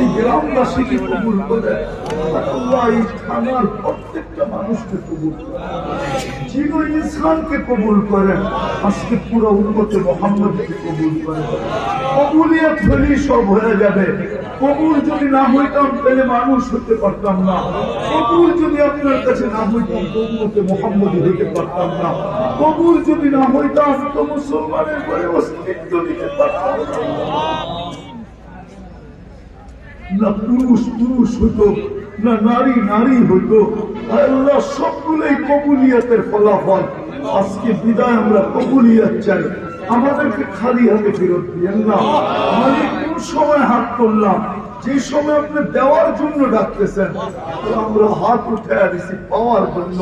এই গ্রামবাসীকে কবুল করে আল্লাহ থানার প্রত্যেকটা মানুষকে কবুল করে। যিনি ইনসানকে কবুল করেন আজকে পুরো উন্মতে মোহাম্মদকে কবুল করে। কবুলিয়াত হলেই সব হয়ে যাবে। কবুল যদি না হইতাম, তাহলে মানুষ হতে পারতাম না। কবুল যদি আপনার কাছে না হইতাম, তো উন্মতে মোহাম্মদ হইতে পারতাম না। কবুল যদি না হইতাম, তো মুসলমানের ঘরে অস্তিত্ব দিতে পারতাম না। না পুরুষ পুরুষ হতো না নারী নারী হতো আল্লাহ সবগুলোই কবুলিয়াতের ফলাফল। আজকে বিদায় আমরা কবুলিয়াত চাই। আমাদেরকে খালি হাতে ফেরত দিয়েন না। কোন সময় হাত করলাম যে সময় আপনি দেওয়ার জন্য ডাকতেছেন আমরা হাত উঠে দিছি পাওয়ার জন্য।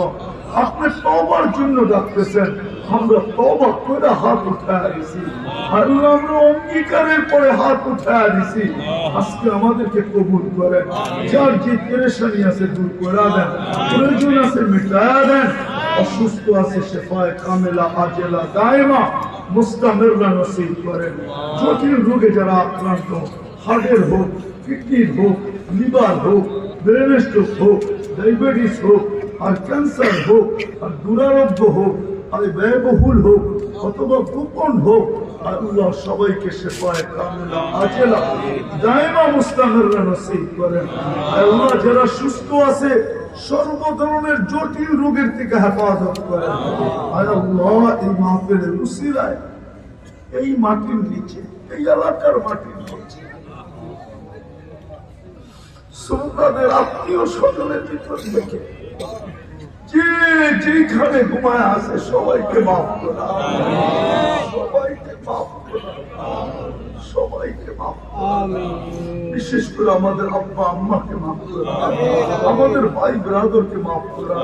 আপনি তবার জন্য ডাকতেছেন। আমরা তবা করে হাত উঠে দিছি আল্লাহ আমরা অঙ্গীকারের পরে হাত উঠে দিছি আজকে আমাদেরকে কবুল করেন। যার যে পেরেশানি আছে দূর করে দেন। প্রয়োজন আছে মিটায়া দেন। অসুস্থ আছে শেফায় কামেলা, আজেলা, দায়মা মুস্তামেররা নসিব করেন। জটিল রোগে যারা আক্রান্ত, হার্টের হোক, কিডনির হোক, লিভার হোক ব্রেন স্ট্রোক হোক, ডায়াবেটিস হোক, আর ক্যান্সার হোক, আর দুরারোগ্য হোক আর ব্যয়বহুল হোক, অথবা গোপন হোক আল্লাহ সবাইকে করেন। আল্লাহ যারা সুস্থ আছে সর্ব ধরনের জটিল রোগের থেকে হেফাজত করেন। আল্লাহ এই মাহফিলের উসিলায় এই মাটির নিচে, এই এলাকার মাটির নিচে সুলতানের আত্মীয় স্বজনের ভিতর থেকে যে যেখানে ঘুমায় আছে, সবাইকে মাফ করা। সবাইকে মাফ সবাইকে মাফ বিশেষ করে আমাদের আব্বা, আম্মাকে মাফ করা। আমাদের ভাই, ব্রাদরকে মাফ করা।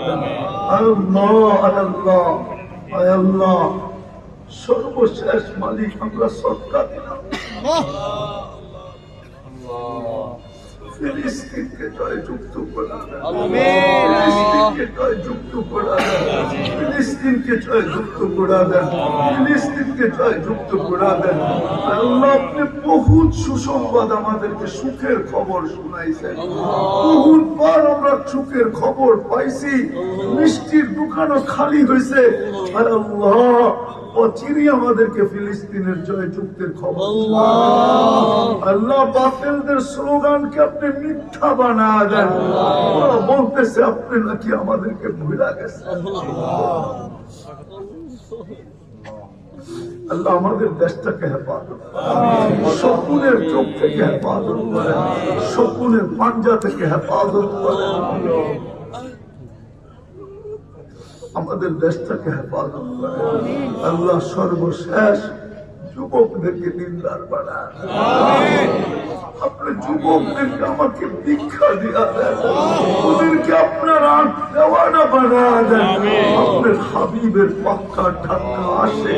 আল্লাহ আল্লাহ আল্লাহ। সর্বশেষ মালিক আমরা সৎকার দিলাম। ফিলিস্তিনকে জয়যুক্ত করা। ফিলিস্তিনকে জয়যুক্ত করা। ফিলিস্তিনকে জয়যুক্ত করা। দেন ফিলিস্তিনকে জয়যুক্ত করা। দেন আল্লাহ আপনি বহুত সুসংবাদ আমাদেরকে সুখের খবর শুনাইছেন। বহুত বার আমরা সুখের খবর পাইছি। মিষ্টির দোকানও খালি হয়েছে আর আল্লাহ অচিরই আমাদেরকে ফিলিস্তিনের জয়যুক্তের খবর আল্লাহ বাতিলদের স্লোগানকে আপনি মিথ্যা বানা দেন। বলতেছে, আপনি নাকি আমাদেরকে ভুলা গেছেন? আল্লাহ আমাদের দেশটাকে হেফাজত। শকুনের চোখ থেকে হেফাজত করেন। শকুনের পাঞ্জা থেকে হেফাজত করেন। আমাদের দেশটাকে হেফাজত করেন। আল্লাহ সর্বশেষ যুবকদেরকে নিন্দার বানান আপনি যুবকদেরকে আমাকে দীক্ষা দিয়া দেন। ওদেরকে আপনার আট দেওয়ানা বানা দেন। আপনার হাবিবের পাক্কা ঢাকা আসে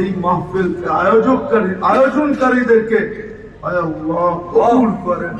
এই মাহফিলকে আয়োজককারী আয়োজনকারীদেরকে আয় আল্লাহ, কবুল করেন।